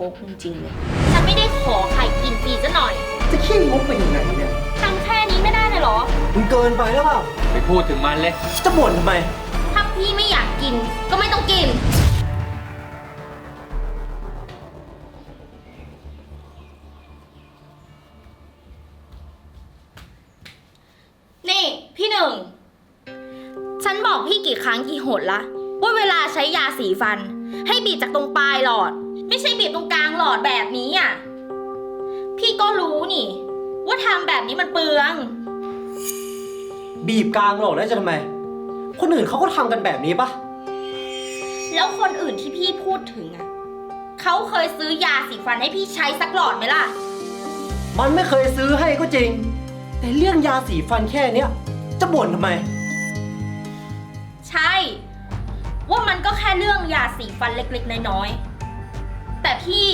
งกจริงๆเลย ฉันไม่ได้ขอไข่กินฟรีซะหน่อยจะขี้งกไปถึงไหนเนี่ยทำแค่นี้ไม่ได้เลยเหรอมึงเกินไปแล้วเปล่าไปพูดถึงมันเลย จะบ่นทำไม ถ้าพี่ไม่อยากกินก็ไม่ต้องกิน นี่พี่หนึ่ง ฉันบอกพี่กี่ครั้งกี่หนละ ว่าเวลาใช้ยาสีฟัน ให้บีบจากตรงปลายหลอด ไม่ใช่บีบตรงกลางหลอดแบบนี้อะ พี่ก็รู้นี่ ว่าทำแบบนี้มันเปลือง บีบกลางหรอกแล้วจะทำไม คนอื่นเขาก็ทำกันแบบนี้ปะแล้วคนอื่นที่พี่พูดถึงอะเขาเคยซื้อยาสีฟันให้พี่ใช้สักหลอดไหมล่ะ มันไม่เคยซื้อให้ก็จริง แต่เรื่องยาสีฟันแค่เนี้ยจะบ่นทำไม ใช่ ว่ามันก็แค่เรื่องยาสีฟันเล็กๆ น้อยๆ แต่พี่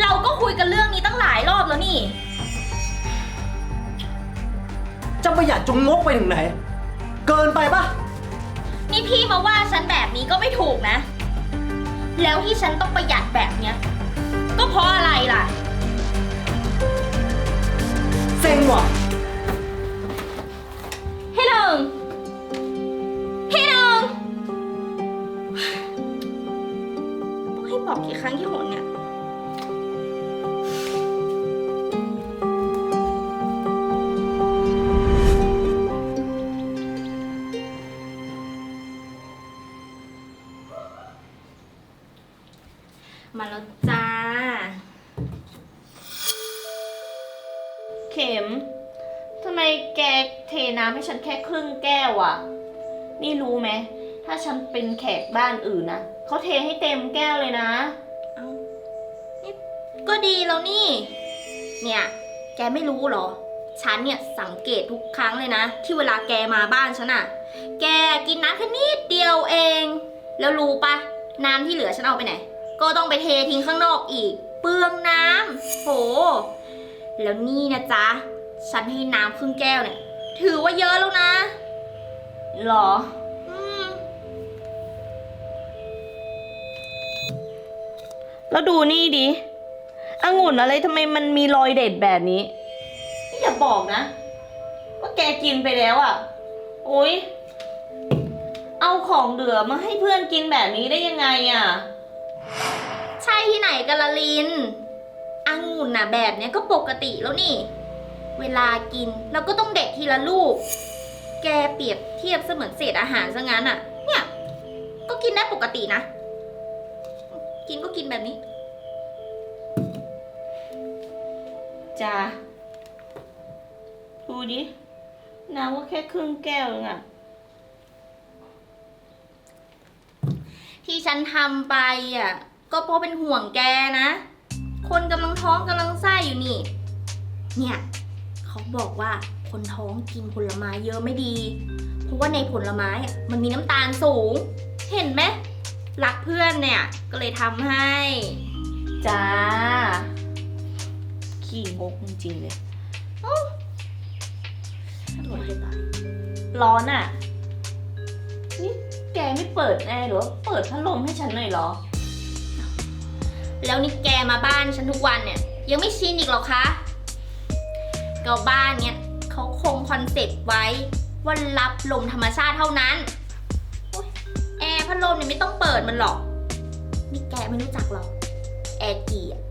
เราก็คุยกันเรื่องนี้ตั้งหลายรอบแล้วนี่ จะประหยัดจงงกไปถึงไหน เกินไปปะนี่พี่มาว่าฉันแบบนี้ก็ไม่ถูกนะ แล้วที่ฉันต้องประหยัดแบบเนี้ย ก็เพราะอะไรล่ะ เซ็งว่ะพี่หนึ่ง รั้งกี่หนเนี่ยมาแล้วจ้า เข็ม ทำไมแกเทน้ำให้ฉันแค่ครึ่งแก้วอะนี่รู้ไหม ถ้าฉันเป็นแขกบ้านอื่นนะ เขาเทให้เต็มแก้วเลยนะ ก็ดีแล้วนี่ เนี่ย แกไม่รู้เหรอ ฉันเนี่ยสังเกตทุกครั้งเลยนะ ที่เวลาแกมาบ้านฉันอะแกกินน้ำแค่นิดเดียวเอง แล้วรู้ปะน้ำที่เหลือฉันเอาไปไหน ก็ต้องไปเททิ้งข้างนอกอีก เปลืองน้ำโห แล้วนี่นะจ๊ะ ฉันให้น้ำครึ่งแก้วเนี่ย ถือว่าเยอะแล้วนะ หรออแล้วดูนี่ดิ องุ่นอะไรทำไมมันมีรอยเด็ดแบบนี้นี่อย่าบอกนะว่าแกกินไปแล้วอะ่ะโอ๊ยเอาของเหลือมาให้เพื่อนกินแบบนี้ได้ยังไงอะ่ะ ใช่ที่ไหนกันละลินองุ่นน่ะแบบเนี้ยก็ปกติแล้วนี่ เวลากินเราก็ต้องเด็ดทีละลูก แกเปรียบเทียบเสมือนเศษอาหารซะงั้นอะ เนี่ย ก็กินได้ปกตินะ กินก็กินแบบนี้ จ้าดูดิน้ำก็แค่ครึ่งแก้วเองอะที่ฉันทำไปอะ ก็เพราะเป็นห่วงแกนะ คนกำลังท้องกำลังไส้อยู่นี่ เนี่ย เขาบอกว่าคนท้องกินผลไม้เยอะไม่ดี เพราะว่าในผลไม้อะมันมีน้ำตาลสูง เห็นไหมรักเพื่อนเนี่ย ก็เลยทำให้ จ้า ขี้งกจริงๆเลยอร่อยจะตายร้อนอะ่ะ นี่แกไม่เปิดแอร์หรือว่าเปิดพัดลมให้ฉันหน่อยเหรอ แล้วนี่แกมาบ้านฉันทุกวันเนี่ย ยังไม่ชินอีกเหรอคะก็บ้านเนี่ยเขาคงคอนเซ็ปต์ไว้ว่ารับลมธรรมชาติเท่านั้นโอ๊ยแอร์พัดลมเนี่ยไม่ต้องเปิดมันหรอก นี่แกไม่รู้จักหรอก แอร์เกียร์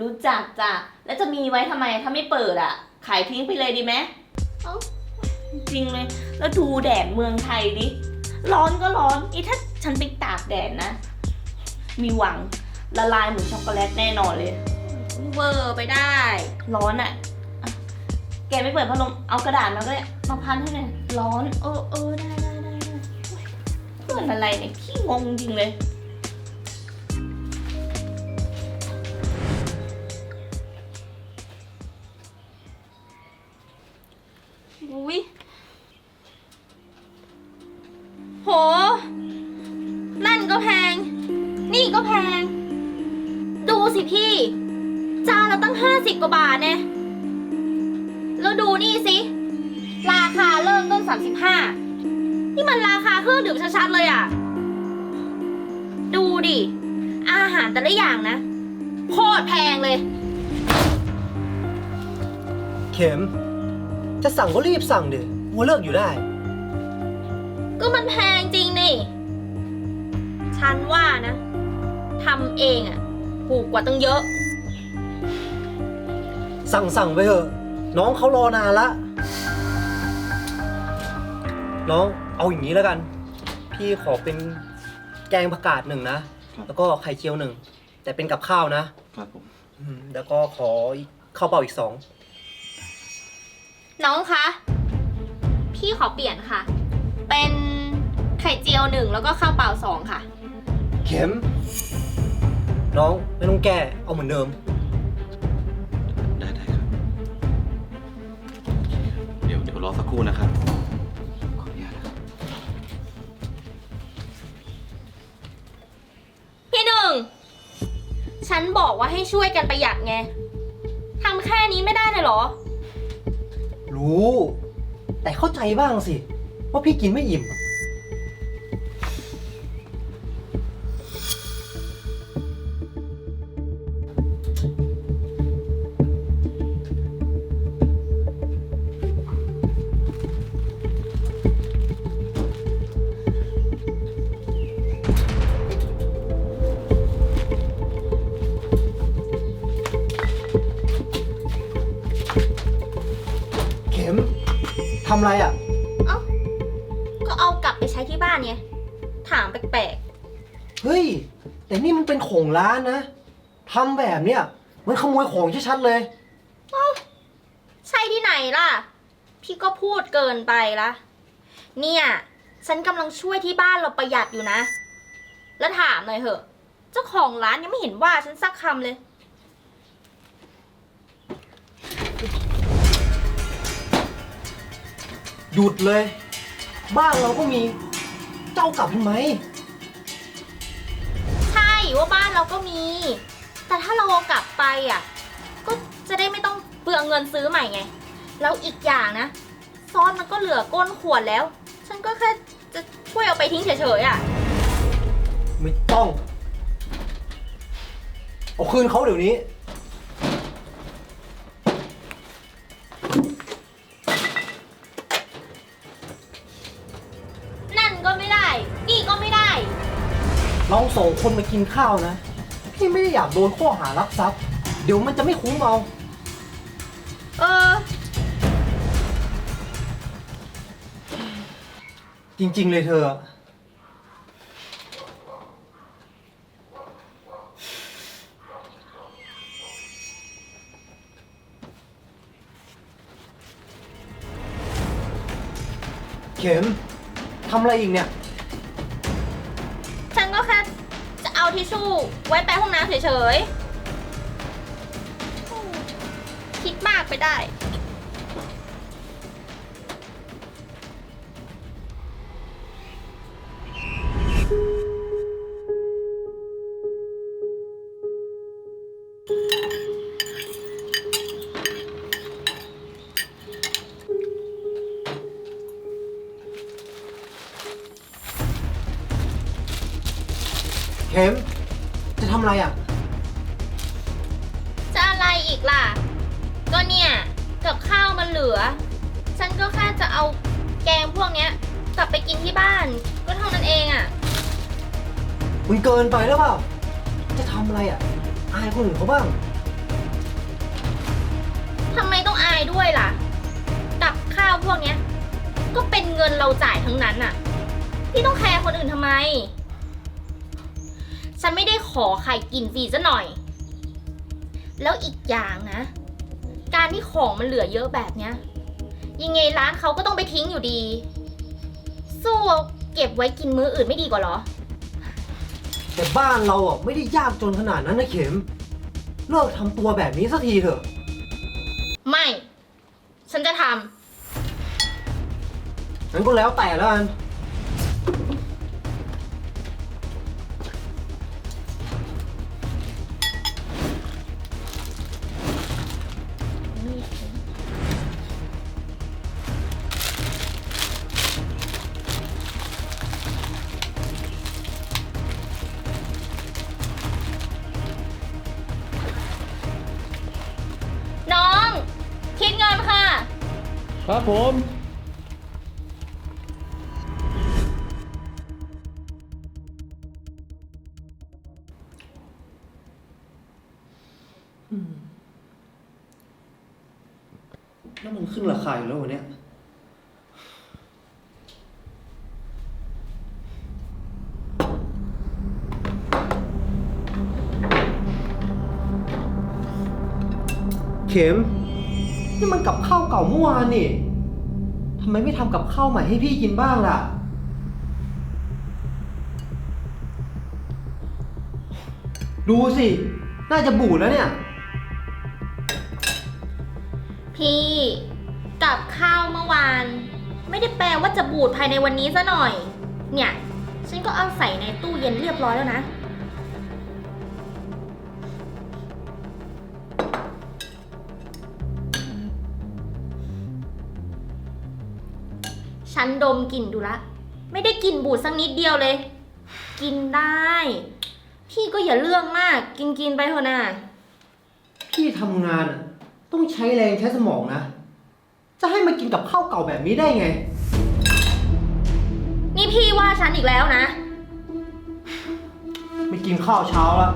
รู้จักจ้ะแล้วจะมีไว้ทำไมถ้าไม่เปิดอะ่ะขายทิ้งไปเลยดีไหมเอ้าจริงเลยแล้วดูแดดเมืองไทยดิร้อนก็ร้อนอีถ้าฉันไปตากแดดนะ มีหวังละลายเหมือนช็อกโกแลตแน่นอนเลย เวอร์ไปได้ ร้อนอะ่ะอะ แกไม่เปิดพัดลมเอากระดาษมาก็ได้มาพันให้หน่อยร้อน เออเออได้ได้ได้ได้เพื่อนอะไรเนี่ยขี้งงจริงเลยอุ้ย เข็ม จะสั่งก็รีบสั่งเดี๋ยวมัวเลิกอยู่ได้ ก็มันแพงจริงนี่ ฉันว่านะทำเองอะถูกกว่าตั้งเยอะ สั่งสั่งไปเถอะ น้องเขารอนานละ น้องเอาอย่างนี้แล้วกัน พี่ขอเป็นแกงผักกาดหนึ่งนะ ครับ แล้วก็ไข่เจียวหนึ่ง แต่เป็นกับข้าวนะ ครับผม อืมแล้วก็ขออีกข้าวเปล่าอีกสอง น้องคะ พี่ขอเปลี่ยนค่ะ เป็นไข่เจียวหนึ่งแล้วก็ข้าวเปล่าสองค่ะ เข็ม น้องไม่ต้องแก้เอาเหมือนเดิม ได้ได้ครับ เดี๋ยวเดี๋ยวรอสักครู่นะครับ ขออนุญาตนะครับ พี่หนึ่ง ฉันบอกว่าให้ช่วยกันประหยัดไงทำแค่นี้ไม่ได้เลยเหรอ รู้ แต่เข้าใจบ้างสิ ว่าพี่กินไม่อิ่มำอะไรอะ เอ้า ก็เอากลับไปใช้ที่บ้านไงถามแปลกเฮ้ย แต่นี่มันเป็นของร้านนะทำแบบเนี้ยมันขโมยของชัดๆเลยๆใช่ที่ไหนล่ะ พี่ก็พูดเกินไปละ เนี่ย ฉันกำลังช่วยที่บ้านเราประหยัดอยู่นะ แล้วถามหน่อยเหอะ เจ้าของร้านยังไม่เห็นว่าฉันสักคำเลย หยุดเลย บ้านเราก็มีเจ้ากลับทำไม ใช่ว่าบ้านเราก็มี แต่ถ้าเราเอากลับไปอะ ก็จะได้ไม่ต้องเปลืองเงินซื้อใหม่ไง แล้วอีกอย่างนะ ซอสมันก็เหลือก้นขวดแล้ว ฉันก็แค่จะช่วยเอาไปทิ้งเฉยๆอะ ไม่ต้อง เอาคืนเขาเดี๋ยวนี้นั่ เราสองคนมากินข้าวนะ พี่ไม่ได้อยากโดนข้อหารักทรัพย์ เดี๋ยวมันจะไม่คุ้มเอา เออ จริง ๆ เลยเธอ เข็มทำอะไรอีกเนี่ย ทิชชู่ไว้ไปห้องน้ำเฉยๆ คิดมากไปได้ กลับไปกินที่บ้าน ก็เท่านั้นเองอะ่ะ มันเกินไปแล้วเปล่า จะทำอะไรอะ อายคนอื่นเขาบ้าง ทำไมต้องอายด้วยล่ะ กับข้าวพวกเนี้ย ก็เป็นเงินเราจ่ายทั้งนั้นน่ะ พี่ต้องแคร์คนอื่นทำไม ฉันไม่ได้ขอใครกินฟรีซะหน่อย แล้วอีกอย่างนะ การที่ของมันเหลือเยอะแบบเนี้ย ยังไงร้านเขาก็ต้องไปทิ้งอยู่ดี สู้เอาเก็บไว้กินมื้ออื่นไม่ดีกว่าเหรอ แต่บ้านเราอะไม่ได้ยากจนขนาดนั้นนะเข็ม เลิกทำตัวแบบนี้สักทีเถอะ ไม่ ฉันจะทำงั้นก็แล้วแต่แล้วกัน ผมแล้วมันขึ้นราคาอยู่แล้ววันเนี้ยเข็ม นี่มันกับข้าวเก่าเมื่อวานนี่ ทำไมไม่ทำกับข้าวใหม่ให้พี่กินบ้างล่ะ ดูสิ น่าจะบูดแล้วเนี่ย พี่กับข้าวเมื่อวาน ไม่ได้แปลว่าจะบูดภายในวันนี้ซะหน่อย เนี่ย ฉันก็เอาใส่ในตู้เย็นเรียบร้อยแล้วนะ ฉันดมกลิ่นดูละ ไม่ได้กลิ่นบูดสักนิดเดียวเลย กินได้ พี่ก็อย่าเรื่องมาก กินกินๆไปเถอะนะพี่ทำงานอะต้องใช้แรงใช้สมองนะ จะให้มากินกับข้าวเก่าแบบนี้ได้ไง นี่พี่ว่าฉันอีกแล้วนะ ไม่กินข้าวเช้าแล้ว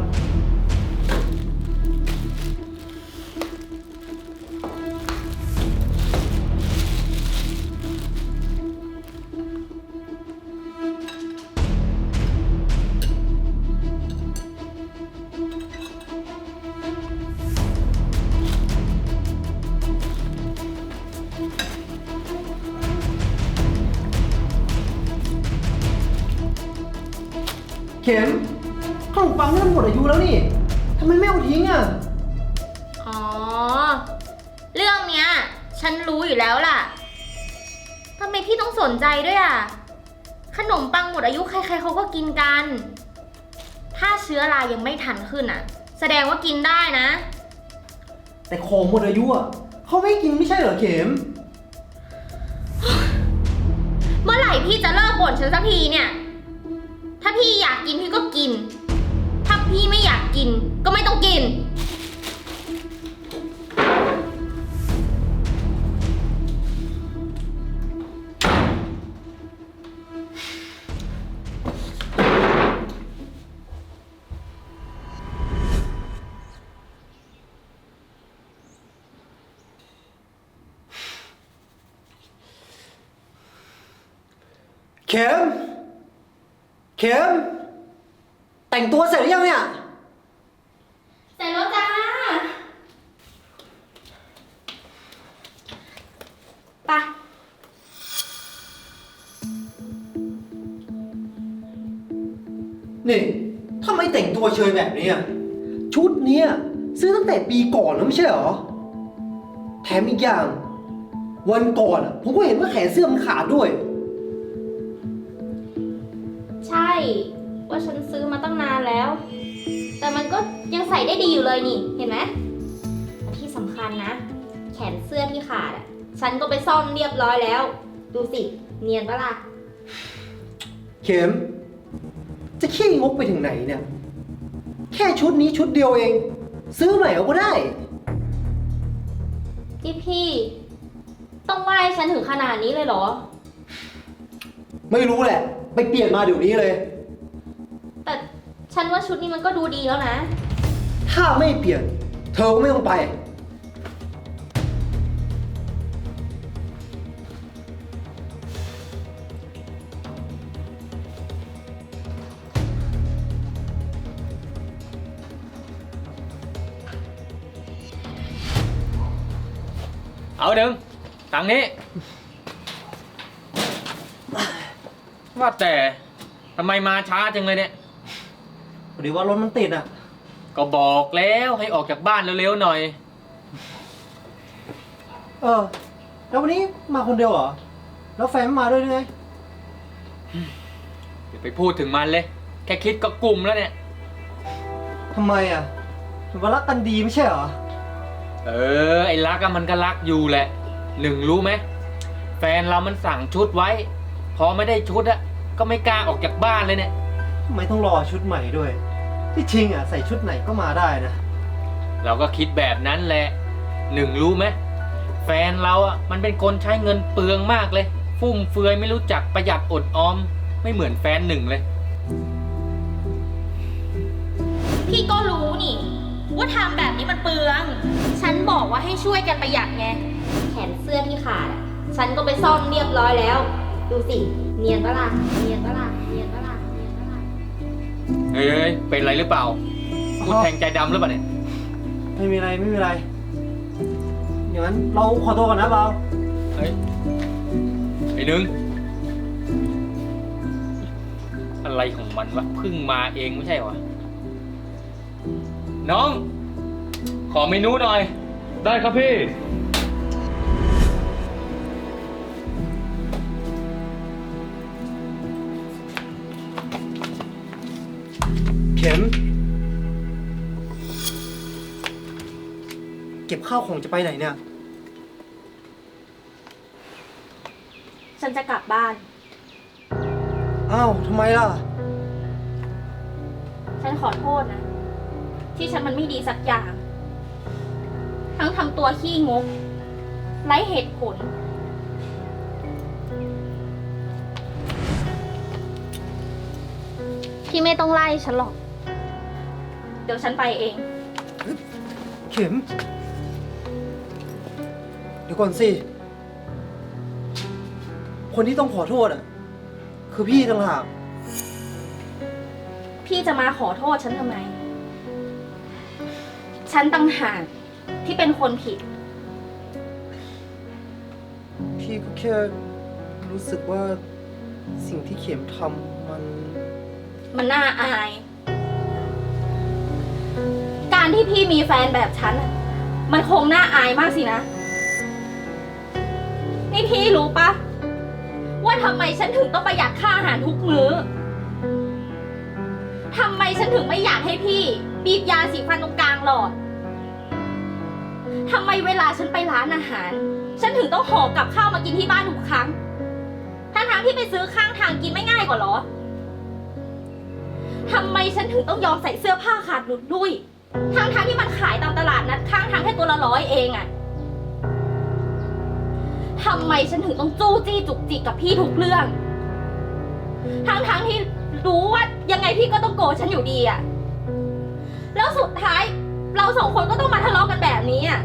มปังนี่มันหมดอายุแล้วนี่ทำไมไม่เอาทิ้งอะ อ๋อ เรื่องเนี้ย ฉันรู้อยู่แล้วล่ะทำไมพี่ต้องสนใจด้วยอะ ขนมปังหมดอายุใครๆเขาก็กินกัน ถ้าเชื้อรายังไม่ทันขึ้นอะ แสดงว่ากินได้นะ แต่ของหมดอายุอะเขาไม่ให้กินไม่ใช่เหรอเข็ม เมื่อไหร่พี่จะเลิกบ่นฉันสักทีเนี่ย ถ้าพี่อยากกินพี่ก็กินถ้า พี่ไม่อยากกิน ก็ไม่ต้องกิน เข็มเข็ม แต่งตัวเสร็จหรือยังเนี่ย เสร็จแล้วจ้าไปนี่ทำไมแต่งตัวเชยแบบนี้อะชุดเนี้ยซื้อตั้งแต่ปีก่อนแล้วไม่ใช่เหรอ แถมอีกอย่าง วันก่อนอะผมก็เห็นว่าแขนเสื้อมันขาดด้วย ใช่ ว่าฉันซื้อมาตั้งนานแล้ว แต่มันก็ยังใส่ได้ดีอยู่เลยนี่ เห็นไหมและที่สำคัญนะ แขนเสื้อที่ขาดอะฉันก็ไปซ่อมเรียบร้อยแล้ว ดูสิ เนียนปะล่ะ เข็ม จะขี้งกไปถึงไหนเนี่ย แค่ชุดนี้ชุดเดียวเอง ซื้อใหม่เอาก็ได้พี่พี่ ต้องไหว้ฉันถึงขนาดนี้เลยเหรอ ไม่รู้แหละ ไปเปลี่ยนมาเดี๋ยวนี้เลยแต่ ฉันว่าชุดนี้มันก็ดูดีแล้วนะ ถ้าไม่เปลี่ยน เธอก็ไม่ต้องไป เอาหนึ่งตังค์นี้ ว่าแต่ทำไมมาช้าจังเลยเนี่ย พอดีว่ารถมันติดอะ ก็บอกแล้วให้ออกจากบ้านเร็วๆหน่อย เออ แล้ววันนี้มาคนเดียวเหรอ แล้วแฟนไม่มาด้วยหรือไง อย่าไปพูดถึงมันเลย แค่คิดก็กลุ่มแล้วเนี่ย ทำไมอะเห็นว่ารักกันดีไม่ใช่เหรอ เออ ไอ้รักอะมันก็รักอยู่แหละ หนึ่งรู้ไหม แฟนเรามันสั่งชุดไว้ พอไม่ได้ชุดอะก็ไม่กล้าออกจากบ้านเลยเนี่ย ทำไมต้องรอชุดใหม่ด้วย ที่จริงอะใส่ชุดไหนก็มาได้นะ เราก็คิดแบบนั้นแหละ หนึ่งรู้ไหมแฟแฟนเราอะมันเป็นคนใช้เงินเปลืองมากเลย ฟุ่มเฟือยไม่รู้จักประหยัดอดออม ไม่เหมือนแฟนหนึ่งเลย พี่ก็รู้นี่ ว่าทำแบบนี้มันเปลือง ฉันบอกว่าให้ช่วยกันประหยัดไง แขนเสื้อที่ขาดอะฉันก็ไปซ่อมเรียบร้อยแล้ว ดูสิ เนียนปะล่ะเนียนปะล่ะเนียนปะล่ะเนียนปะล่ะ เฮ้ยเป็นไรหรือเปล่าพูดแทงใจดำหรือเปล่าเนี่ย ไม่มีอะไรไม่มีอะไรอย่างนั้นเราขอตัวก่อนนะเบาเฮ้ยไอ้หนึ่งอะไรของมันวะเพิ่งมาเองไม่ใช่วะน้อง ขอเมนูหน่อย ได้ครับพี่ ข็ม เก็บข้าวของจะไปไหนเนี่ย ฉันจะกลับบ้าน อ้าวทำไมล่ะ ฉันขอโทษนะ ที่ฉันมันไม่ดีสักอย่าง ทั้งทำตัวขี้งกไร้เหตุผล พี่ไม่ต้องไล่ฉันหรอก เดี๋ยวฉันไปเอง เข็ม เดี๋ยวก่อนสิ คนที่ต้องขอโทษอะ คือพี่ต่างหากพี่จะมาขอโทษฉันทำไม ฉันต่างหากที่เป็นคนผิด พี่ก็แค่รู้สึกว่าสิ่งที่เข็มทำมัน มันน่าอาย การที่พี่มีแฟนแบบฉันน่ะมันคงน่าอายมากสินะ นี่พี่รู้ปะว่าทำไมฉันถึงต้องประหยัดค่าอาหารทุกมื้อทำไมฉันถึงไม่อยากให้พี่บีบยาสีฟันตรงกลางหลอดทำไมเวลาฉันไปร้านอาหาร ฉันถึงต้องห่อกับข้าวมากินที่บ้านทุกครั้งทั้งๆที่ไปซื้อข้างทางกินไม่ง่ายกว่าเหรอทำไมฉันถึงต้องยอมใส่เสื้อผ้าขาดหลุดดุย ทางทางๆที่มันขายตามตลาดนัดข้างทางแค่ตัวละร้อยเองอะทำไมฉันถึงต้องจู้จี้จุกจิกกับพี่ทุกเรื่องทางทางๆที่รู้ว่ายังไงพี่ก็ต้องโกรธฉันอยู่ดีอะแล้วสุดท้ายเราสองคนก็ต้องมาทะเลาะกันแบบนี้อะ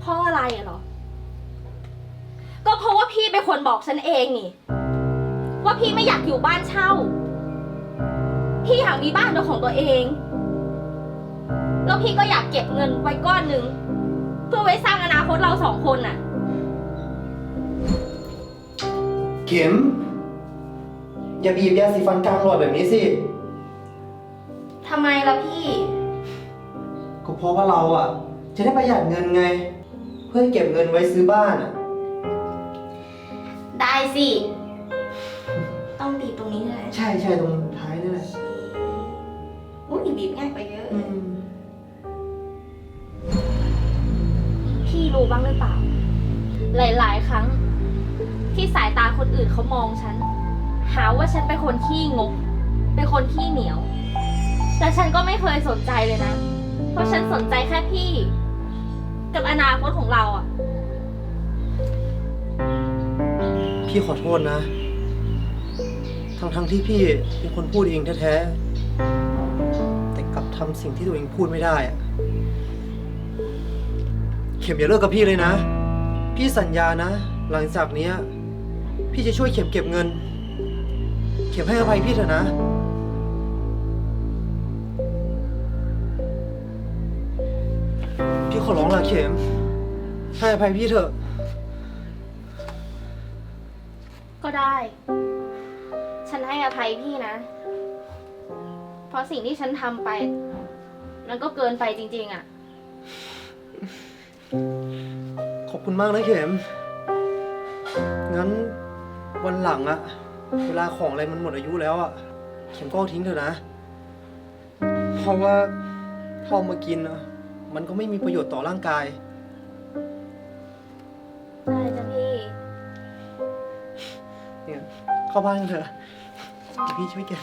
เพราะอะไรอะเหรอ ก็เพราะว่าพี่เป็นคนบอกฉันเองนี่ ว่าพี่ไม่อยากอยู่บ้านเช่า พี่อยากมีบ้านเป็นของตัวเอง แล้วพี่ก็อยากเก็บเงินไว้ก้อนหนึ่งเพื่อไว้สร้างอนาคตเราสองคนน่ะ เข็ม อย่าบีบยาสีฟันกลางหลอดแบบนี้สิทำไมล่ะพี่ ก็เพราะว่าเราอะ จะได้ประหยัดเงินไง เพื่อเก็บเงินไว้ซื้อบ้านอะ ได้สิ ต้องบีบตรงนี้ใช่ไหมใช่ใช่ตรงท้ายนี่แหละอุ้ย บีบง่ายไปเยอะอืมพี่รู้บ้างหรือเปล่า หลาย ๆ ครั้ง ที่สายตาคนอื่นเขามองฉัน หาว่าฉันเป็นคนขี้งก เป็นคนขี้เหนียว แต่ฉันก็ไม่เคยสนใจเลยนะ เพราะฉันสนใจแค่พี่ กับอนาคตของเราอะพี่ขอโทษนะ ทั้งทั้งๆที่พี่เป็นคนพูดเองแท้ๆแต่กลับ ทำสิ่งที่ตัวเองพูดไม่ได้อะเข็มอย่าเลิกกับพี่เลยนะ พี่สัญญานะ หลังจากเนี้ย พี่จะช่วยเข็มเก็บเงิน เข็มให้อภัยพี่เถอะนะ พี่ขอร้องละเข็ม ให้อภัยพี่เถอะ ก็ได้ ฉันให้อภัยพี่นะ เพราะสิ่งที่ฉันทำไป มันก็เกินไปจริง ๆอะขอบคุณมากนะเข็ม งั้นวันหลังอะเวลาของอะไรมันหมดอายุแล้วอะเข็มก็เอาทิ้งเถอะนะ เพราะว่าถ้าเอามากินอะมันก็ไม่มีประโยชน์ต่อร่างกาย ได้จ้ะพี่ เนี่ยเข้าบ้านกันเถอะเดี๋ยวพี่ช่วยเก็บ